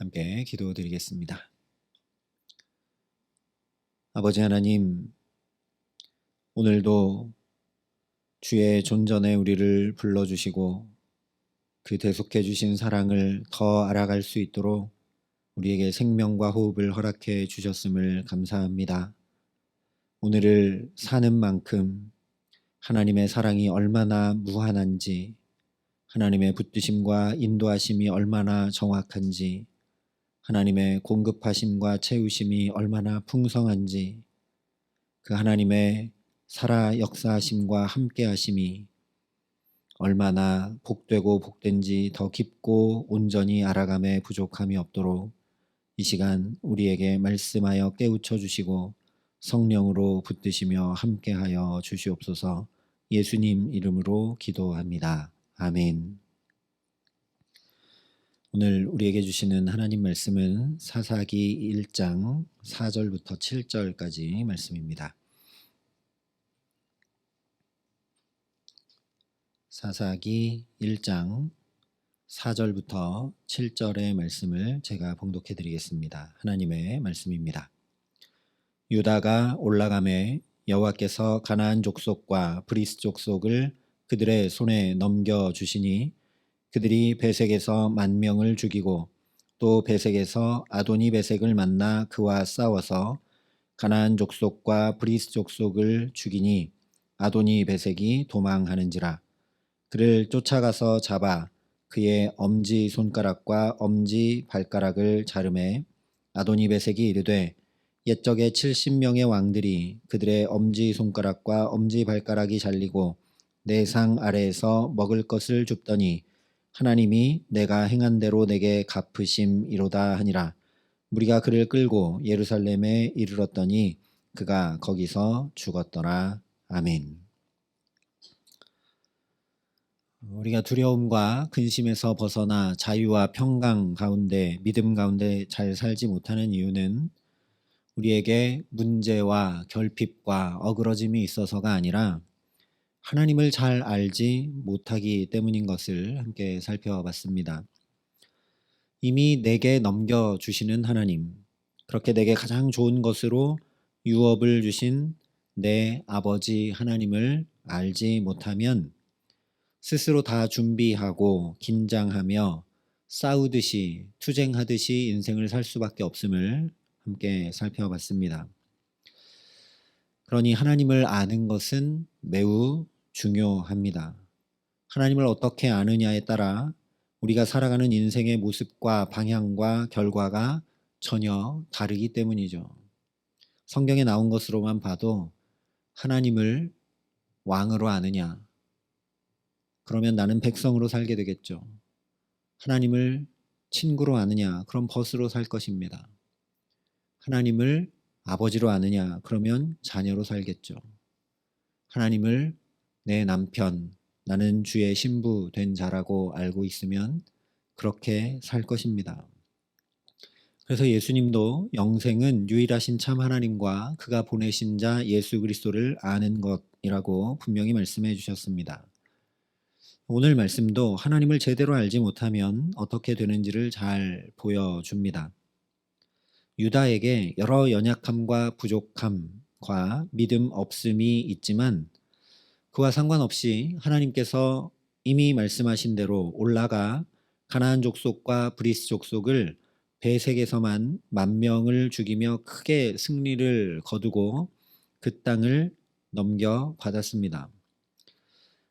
함께 기도드리겠습니다. 아버지 하나님, 오늘도 주의 존전에 우리를 불러주시고 그 대속해 주신 사랑을 더 알아갈 수 있도록 우리에게 생명과 호흡을 허락해 주셨음을 감사합니다. 오늘을 사는 만큼 하나님의 사랑이 얼마나 무한한지, 하나님의 붙드심과 인도하심이 얼마나 정확한지, 하나님의 공급하심과 채우심이 얼마나 풍성한지, 그 하나님의 살아 역사하심과 함께하심이 얼마나 복되고 복된지 더 깊고 온전히 알아감에 부족함이 없도록 이 시간 우리에게 말씀하여 깨우쳐 주시고 성령으로 붙드시며 함께하여 주시옵소서 예수님 이름으로 기도합니다. 아멘. 오늘 우리에게 주시는 하나님 말씀은 사사기 1장 4절부터 7절까지 말씀입니다. 사사기 1장 4절부터 7절의 말씀을 제가 봉독해 드리겠습니다. 하나님의 말씀입니다. 유다가 올라감에 여호와께서 가나안 족속과 브리스 족속을 그들의 손에 넘겨 주시니 그들이 베색에서 만 명을 죽이고 또 베색에서 아도니 베색을 만나 그와 싸워서 가나안 족속과 브리스 족속을 죽이니 아도니 베색이 도망하는지라. 그를 쫓아가서 잡아 그의 엄지 손가락과 엄지 발가락을 자름해 아도니 베색이 이르되 옛적에 70명의 왕들이 그들의 엄지 손가락과 엄지 발가락이 잘리고 내 상 아래에서 먹을 것을 줍더니 하나님이 내가 행한 대로 내게 갚으심이로다 하니라. 무리가 그를 끌고 예루살렘에 이르렀더니 그가 거기서 죽었더라. 아멘. 우리가 두려움과 근심에서 벗어나 자유와 평강 가운데 믿음 가운데 잘 살지 못하는 이유는 우리에게 문제와 결핍과 어그러짐이 있어서가 아니라 하나님을 잘 알지 못하기 때문인 것을 함께 살펴봤습니다. 이미 내게 넘겨주시는 하나님, 그렇게 내게 가장 좋은 것으로 유업을 주신 내 아버지 하나님을 알지 못하면 스스로 다 준비하고 긴장하며 싸우듯이 투쟁하듯이 인생을 살 수밖에 없음을 함께 살펴봤습니다. 그러니 하나님을 아는 것은 매우 중요합니다. 하나님을 어떻게 아느냐에 따라 우리가 살아가는 인생의 모습과 방향과 결과가 전혀 다르기 때문이죠. 성경에 나온 것으로만 봐도 하나님을 왕으로 아느냐, 그러면 나는 백성으로 살게 되겠죠. 하나님을 친구로 아느냐, 그럼 벗으로 살 것입니다. 하나님을 아버지로 아느냐, 그러면 자녀로 살겠죠. 하나님을 내 남편, 나는 주의 신부 된 자라고 알고 있으면 그렇게 살 것입니다. 그래서 예수님도 영생은 유일하신 참 하나님과 그가 보내신 자 예수 그리스도를 아는 것이라고 분명히 말씀해 주셨습니다. 오늘 말씀도 하나님을 제대로 알지 못하면 어떻게 되는지를 잘 보여줍니다. 유다에게 여러 연약함과 부족함과 믿음 없음이 있지만 그와 상관없이 하나님께서 이미 말씀하신 대로 올라가 가나안 족속과 브리스 족속을 배색에서만 만 명을 죽이며 크게 승리를 거두고 그 땅을 넘겨 받았습니다.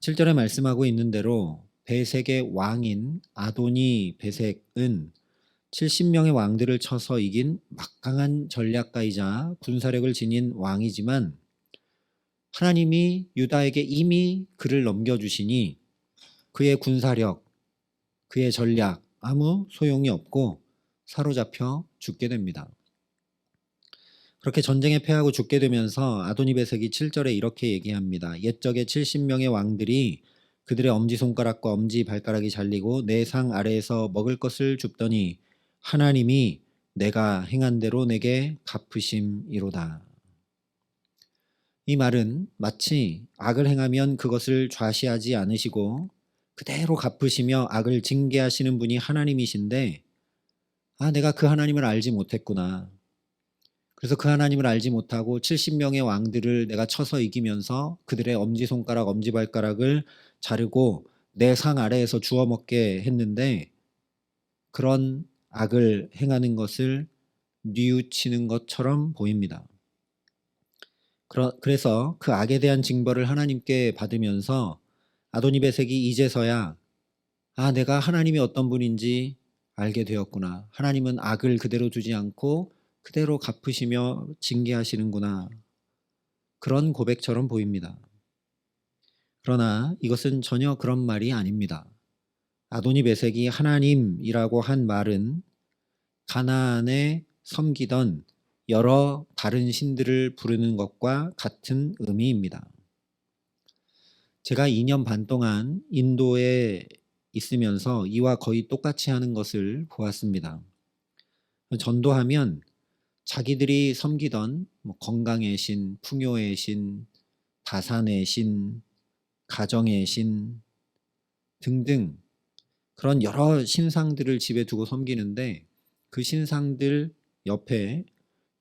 7절에 말씀하고 있는 대로 베색의 왕인 아도니 베색은 70명의 왕들을 쳐서 이긴 막강한 전략가이자 군사력을 지닌 왕이지만 하나님이 유다에게 이미 그를 넘겨주시니 그의 군사력, 그의 전략 아무 소용이 없고 사로잡혀 죽게 됩니다. 그렇게 전쟁에 패하고 죽게 되면서 아도니베색이 7절에 이렇게 얘기합니다. 옛적에 70명의 왕들이 그들의 엄지손가락과 엄지 발가락이 잘리고 내 상 아래에서 먹을 것을 줍더니 하나님이 내가 행한 대로 내게 갚으심이로다. 이 말은 마치 악을 행하면 그것을 좌시하지 않으시고 그대로 갚으시며 악을 징계하시는 분이 하나님이신데 아, 내가 그 하나님을 알지 못했구나. 그래서 그 하나님을 알지 못하고 70명의 왕들을 내가 쳐서 이기면서 그들의 엄지손가락, 엄지발가락을 자르고 내 상 아래에서 주워 먹게 했는데 그런 악을 행하는 것을 뉘우치는 것처럼 보입니다. 그래서 그 악에 대한 징벌을 하나님께 받으면서 아도니베색이 이제서야 아, 내가 하나님이 어떤 분인지 알게 되었구나. 하나님은 악을 그대로 두지 않고 그대로 갚으시며 징계하시는구나. 그런 고백처럼 보입니다. 그러나 이것은 전혀 그런 말이 아닙니다. 아도니 베색이 하나님이라고 한 말은 가나안에 섬기던 여러 다른 신들을 부르는 것과 같은 의미입니다. 제가 2년 반 동안 인도에 있으면서 이와 거의 똑같이 하는 것을 보았습니다. 전도하면 자기들이 섬기던 뭐 건강의 신, 풍요의 신, 다산의 신, 가정의 신 등등 그런 여러 신상들을 집에 두고 섬기는데 그 신상들 옆에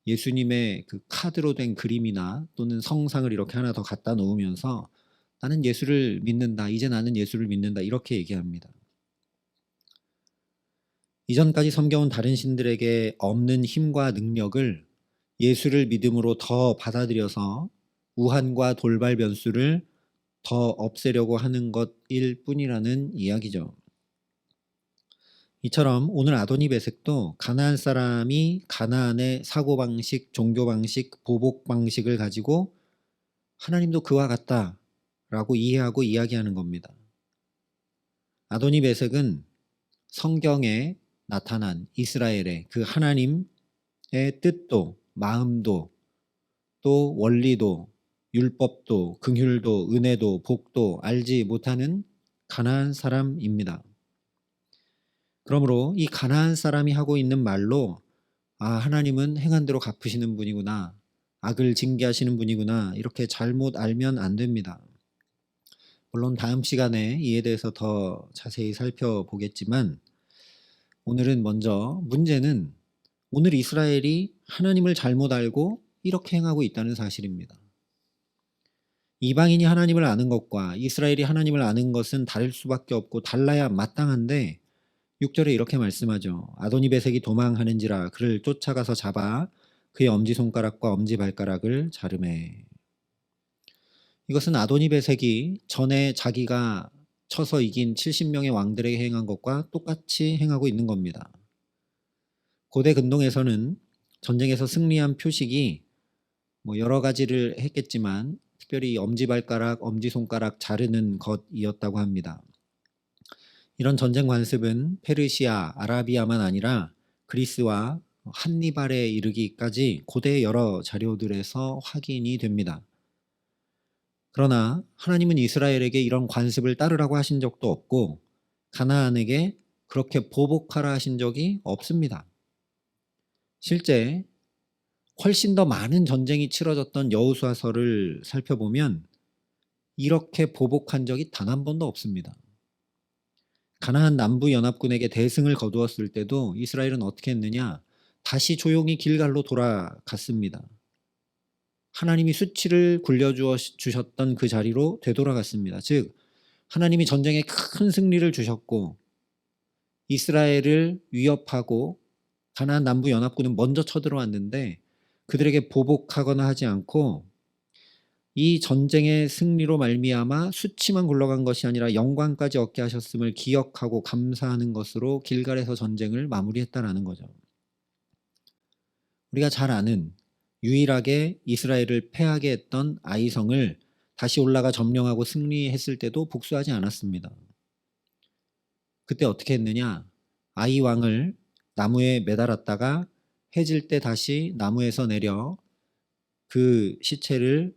예수님의 그 카드로 된 그림이나 또는 성상을 이렇게 하나 더 갖다 놓으면서 나는 예수를 믿는다. 이제 나는 예수를 믿는다. 이렇게 얘기합니다. 이전까지 섬겨온 다른 신들에게 없는 힘과 능력을 예수를 믿음으로 더 받아들여서 우한과 돌발 변수를 더 없애려고 하는 것일 뿐이라는 이야기죠. 이처럼 오늘 아도니 베색도 가나안 사람이 가나안의 사고 방식, 종교 방식, 보복 방식을 가지고 하나님도 그와 같다라고 이해하고 이야기하는 겁니다. 아도니 베색은 성경에 나타난 이스라엘의 그 하나님의 뜻도 마음도 또 원리도 율법도 긍휼도 은혜도 복도 알지 못하는 가나안 사람입니다. 그러므로 이 가나안 사람이 하고 있는 말로 아 하나님은 행한 대로 갚으시는 분이구나 악을 징계하시는 분이구나 이렇게 잘못 알면 안 됩니다. 물론 다음 시간에 이에 대해서 더 자세히 살펴보겠지만 오늘은 먼저 문제는 오늘 이스라엘이 하나님을 잘못 알고 이렇게 행하고 있다는 사실입니다. 이방인이 하나님을 아는 것과 이스라엘이 하나님을 아는 것은 다를 수밖에 없고 달라야 마땅한데 6절에 이렇게 말씀하죠. 아도니베색이 도망하는지라 그를 쫓아가서 잡아 그의 엄지손가락과 엄지발가락을 자르매. 이것은 아도니베색이 전에 자기가 쳐서 이긴 70명의 왕들에게 행한 것과 똑같이 행하고 있는 겁니다. 고대 근동에서는 전쟁에서 승리한 표식이 뭐 여러 가지를 했겠지만 특별히 엄지발가락, 엄지손가락 자르는 것이었다고 합니다. 이런 전쟁 관습은 페르시아, 아라비아만 아니라 그리스와 한니발에 이르기까지 고대 여러 자료들에서 확인이 됩니다. 그러나 하나님은 이스라엘에게 이런 관습을 따르라고 하신 적도 없고 가나안에게 그렇게 보복하라 하신 적이 없습니다. 실제 훨씬 더 많은 전쟁이 치러졌던 여우수아서를 살펴보면 이렇게 보복한 적이 단 한 번도 없습니다. 가나안 남부 연합군에게 대승을 거두었을 때도 이스라엘은 어떻게 했느냐? 다시 조용히 길갈로 돌아갔습니다. 하나님이 수치를 굴려주셨던 그 자리로 되돌아갔습니다. 즉, 하나님이 전쟁에 큰 승리를 주셨고, 이스라엘을 위협하고, 가나안 남부 연합군은 먼저 쳐들어왔는데, 그들에게 보복하거나 하지 않고, 이 전쟁의 승리로 말미암아 수치만 굴러간 것이 아니라 영광까지 얻게 하셨음을 기억하고 감사하는 것으로 길갈에서 전쟁을 마무리했다라는 거죠. 우리가 잘 아는 유일하게 이스라엘을 패하게 했던 아이성을 다시 올라가 점령하고 승리했을 때도 복수하지 않았습니다. 그때 어떻게 했느냐? 아이 왕을 나무에 매달았다가 해질 때 다시 나무에서 내려 그 시체를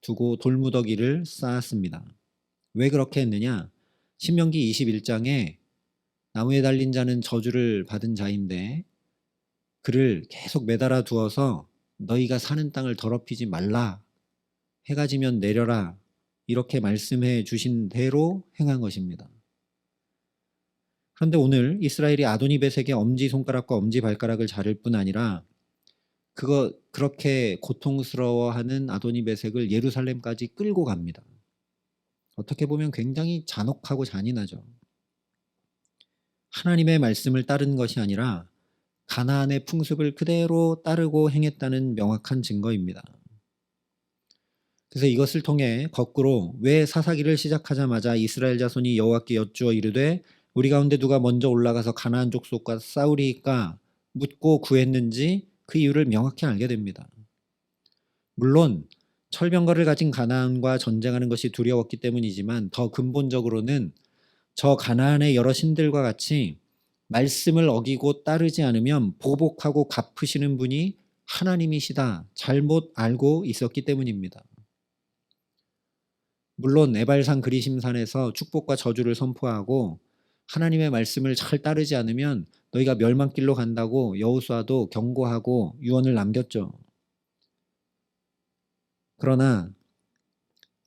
두고 돌무더기를 쌓았습니다. 왜 그렇게 했느냐? 신명기 21장에 나무에 달린 자는 저주를 받은 자인데 그를 계속 매달아 두어서 너희가 사는 땅을 더럽히지 말라. 해가 지면 내려라. 이렇게 말씀해 주신 대로 행한 것입니다. 그런데 오늘 이스라엘이 아도니베색의 엄지 손가락과 엄지 발가락을 자를 뿐 아니라 그거 그렇게 고통스러워하는 아도니베색을 예루살렘까지 끌고 갑니다. 어떻게 보면 굉장히 잔혹하고 잔인하죠. 하나님의 말씀을 따른 것이 아니라 가나안의 풍습을 그대로 따르고 행했다는 명확한 증거입니다. 그래서 이것을 통해 거꾸로 왜 사사기를 시작하자마자 이스라엘 자손이 여호와께 여쭈어 이르되 우리 가운데 누가 먼저 올라가서 가나안 족속과 싸우리까 묻고 구했는지 그 이유를 명확히 알게 됩니다. 물론 철병거를 가진 가나안과 전쟁하는 것이 두려웠기 때문이지만 더 근본적으로는 저 가나안의 여러 신들과 같이 말씀을 어기고 따르지 않으면 보복하고 갚으시는 분이 하나님이시다 잘못 알고 있었기 때문입니다. 물론 에발산 그리심산에서 축복과 저주를 선포하고 하나님의 말씀을 잘 따르지 않으면 너희가 멸망길로 간다고 여호수아도 경고하고 유언을 남겼죠. 그러나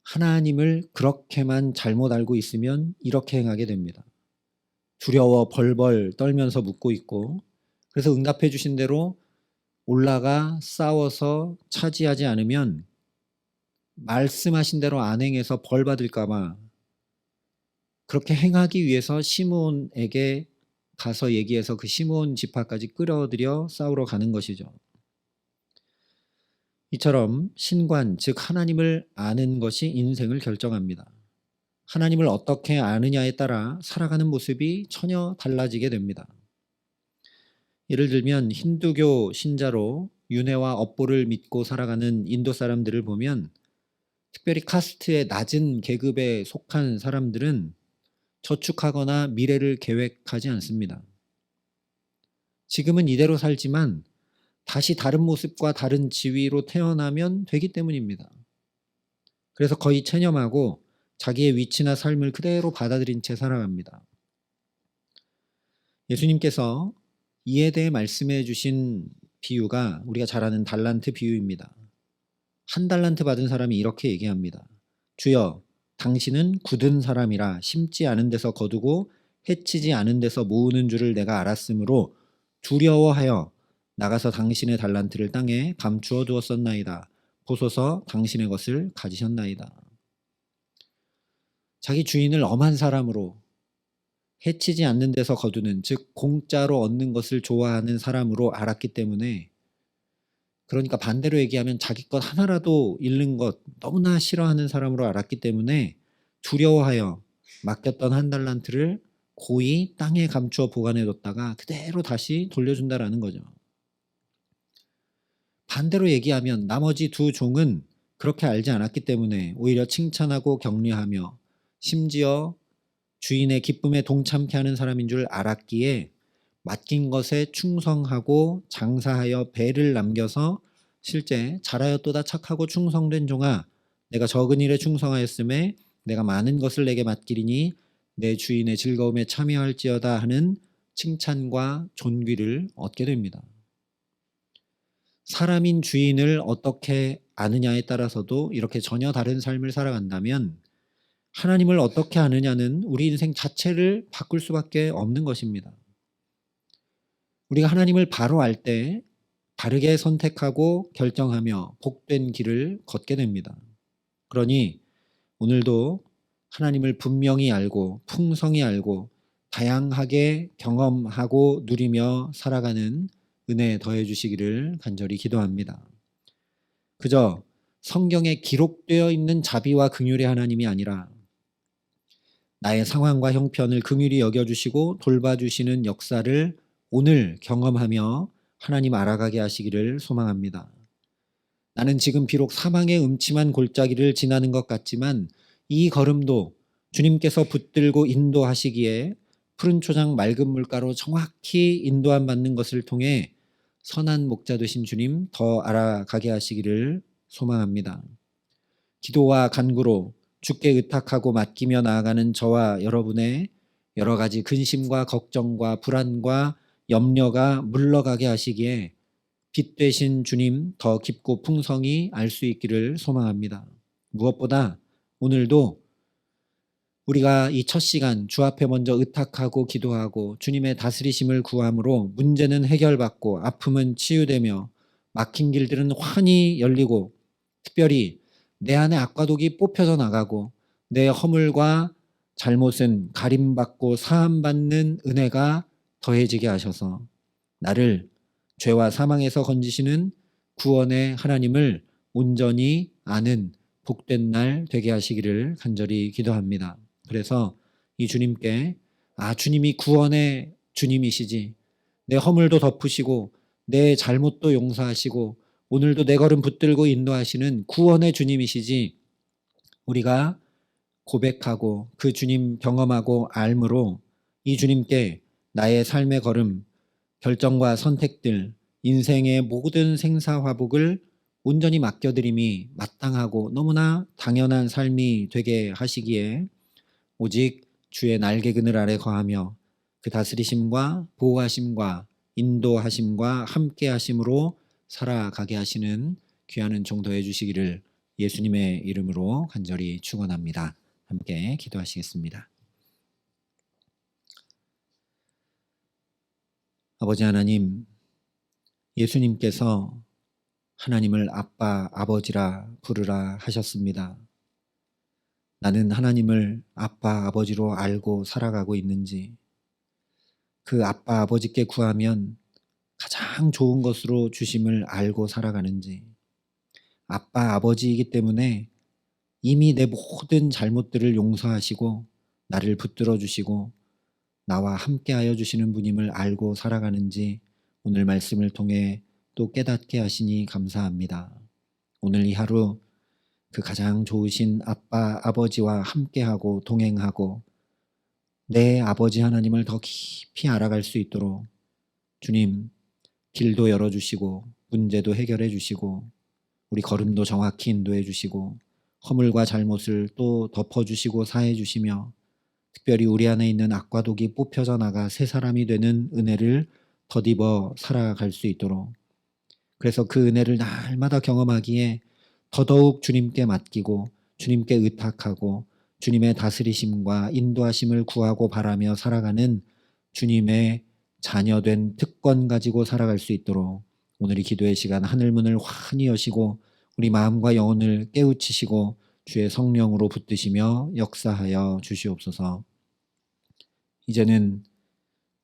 하나님을 그렇게만 잘못 알고 있으면 이렇게 행하게 됩니다. 두려워 벌벌 떨면서 묻고 있고 그래서 응답해 주신 대로 올라가 싸워서 차지하지 않으면 말씀하신 대로 안 행해서 벌 받을까봐 그렇게 행하기 위해서 시므온에게 가서 얘기해서 그 시므온 지파까지 끌어들여 싸우러 가는 것이죠. 이처럼 신관, 즉 하나님을 아는 것이 인생을 결정합니다. 하나님을 어떻게 아느냐에 따라 살아가는 모습이 전혀 달라지게 됩니다. 예를 들면 힌두교 신자로 윤회와 업보를 믿고 살아가는 인도 사람들을 보면 특별히 카스트의 낮은 계급에 속한 사람들은 저축하거나 미래를 계획하지 않습니다. 지금은 이대로 살지만 다시 다른 모습과 다른 지위로 태어나면 되기 때문입니다. 그래서 거의 체념하고 자기의 위치나 삶을 그대로 받아들인 채 살아갑니다. 예수님께서 이에 대해 말씀해 주신 비유가 우리가 잘 아는 달란트 비유입니다. 한 달란트 받은 사람이 이렇게 얘기합니다. 주여, 당신은 굳은 사람이라 심지 않은 데서 거두고 해치지 않은 데서 모으는 줄을 내가 알았으므로 두려워하여 나가서 당신의 달란트를 땅에 감추어 두었었나이다. 보소서 당신의 것을 가지셨나이다. 자기 주인을 엄한 사람으로 해치지 않는 데서 거두는 즉 공짜로 얻는 것을 좋아하는 사람으로 알았기 때문에 그러니까 반대로 얘기하면 자기 것 하나라도 잃는 것 너무나 싫어하는 사람으로 알았기 때문에 두려워하여 맡겼던 한 달란트를 고이 땅에 감추어 보관해뒀다가 그대로 다시 돌려준다라는 거죠. 반대로 얘기하면 나머지 두 종은 그렇게 알지 않았기 때문에 오히려 칭찬하고 격려하며 심지어 주인의 기쁨에 동참케 하는 사람인 줄 알았기에 맡긴 것에 충성하고 장사하여 배를 남겨서 실제 잘하였도다 착하고 충성된 종아 내가 적은 일에 충성하였음에 내가 많은 것을 내게 맡기리니 내 주인의 즐거움에 참여할지어다 하는 칭찬과 존귀를 얻게 됩니다. 사람인 주인을 어떻게 아느냐에 따라서도 이렇게 전혀 다른 삶을 살아간다면 하나님을 어떻게 아느냐는 우리 인생 자체를 바꿀 수밖에 없는 것입니다. 우리가 하나님을 바로 알 때 바르게 선택하고 결정하며 복된 길을 걷게 됩니다. 그러니 오늘도 하나님을 분명히 알고 풍성히 알고 다양하게 경험하고 누리며 살아가는 은혜 더해 주시기를 간절히 기도합니다. 그저 성경에 기록되어 있는 자비와 긍휼의 하나님이 아니라 나의 상황과 형편을 긍휼히 여겨 주시고 돌봐 주시는 역사를 오늘 경험하며 하나님 알아가게 하시기를 소망합니다. 나는 지금 비록 사망의 음침한 골짜기를 지나는 것 같지만 이 걸음도 주님께서 붙들고 인도하시기에 푸른 초장 맑은 물가로 정확히 인도함 받는 것을 통해 선한 목자 되신 주님 더 알아가게 하시기를 소망합니다. 기도와 간구로 주께 의탁하고 맡기며 나아가는 저와 여러분의 여러 가지 근심과 걱정과 불안과 염려가 물러가게 하시기에 빛 되신 주님 더 깊고 풍성히 알 수 있기를 소망합니다. 무엇보다 오늘도 우리가 이 첫 시간 주 앞에 먼저 의탁하고 기도하고 주님의 다스리심을 구함으로 문제는 해결받고 아픔은 치유되며 막힌 길들은 환히 열리고 특별히 내 안에 악과독이 뽑혀져 나가고 내 허물과 잘못은 가림받고 사함받는 은혜가 더해지게 하셔서 나를 죄와 사망에서 건지시는 구원의 하나님을 온전히 아는 복된 날 되게 하시기를 간절히 기도합니다. 그래서 이 주님께 아 주님이 구원의 주님이시지 내 허물도 덮으시고 내 잘못도 용서하시고 오늘도 내 걸음 붙들고 인도하시는 구원의 주님이시지 우리가 고백하고 그 주님 경험하고 알므로 이 주님께 나의 삶의 걸음 결정과 선택들 인생의 모든 생사화복을 온전히 맡겨드림이 마땅하고 너무나 당연한 삶이 되게 하시기에 오직 주의 날개 그늘 아래 거하며 그 다스리심과 보호하심과 인도하심과 함께 하심으로 살아가게 하시는 은총 더해 주시기를 예수님의 이름으로 간절히 축원합니다. 함께 기도하시겠습니다. 아버지 하나님 예수님께서 하나님을 아빠 아버지라 부르라 하셨습니다. 나는 하나님을 아빠 아버지로 알고 살아가고 있는지 그 아빠 아버지께 구하면 가장 좋은 것으로 주심을 알고 살아가는지 아빠 아버지이기 때문에 이미 내 모든 잘못들을 용서하시고 나를 붙들어 주시고 나와 함께하여 주시는 분임을 알고 살아가는지 오늘 말씀을 통해 또 깨닫게 하시니 감사합니다. 오늘 이 하루 그 가장 좋으신 아빠 아버지와 함께하고 동행하고 내 아버지 하나님을 더 깊이 알아갈 수 있도록 주님 길도 열어주시고 문제도 해결해 주시고 우리 걸음도 정확히 인도해 주시고 허물과 잘못을 또 덮어주시고 사해 주시며 특별히 우리 안에 있는 악과 독이 뽑혀져 나가 새 사람이 되는 은혜를 덧입어 살아갈 수 있도록. 그래서 그 은혜를 날마다 경험하기에 더더욱 주님께 맡기고 주님께 의탁하고 주님의 다스리심과 인도하심을 구하고 바라며 살아가는 주님의 자녀된 특권 가지고 살아갈 수 있도록 오늘 이 기도의 시간 하늘문을 환히 여시고 우리 마음과 영혼을 깨우치시고 주의 성령으로 붙드시며 역사하여 주시옵소서. 이제는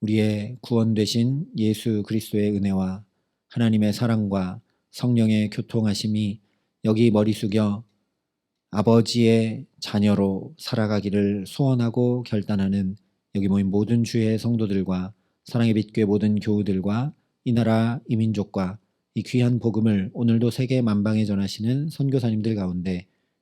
우리의 구원 되신 예수 그리스도의 은혜와 하나님의 사랑과 성령의 교통하심이 여기 머리 숙여 아버지의 자녀로 살아가기를 소원하고 결단하는 여기 모인 모든 주의 성도들과 사랑의 빛교회 모든 교우들과 이 나라 이민족과 이 귀한 복음을 오늘도 세계 만방에 전하시는 선교사님들 가운데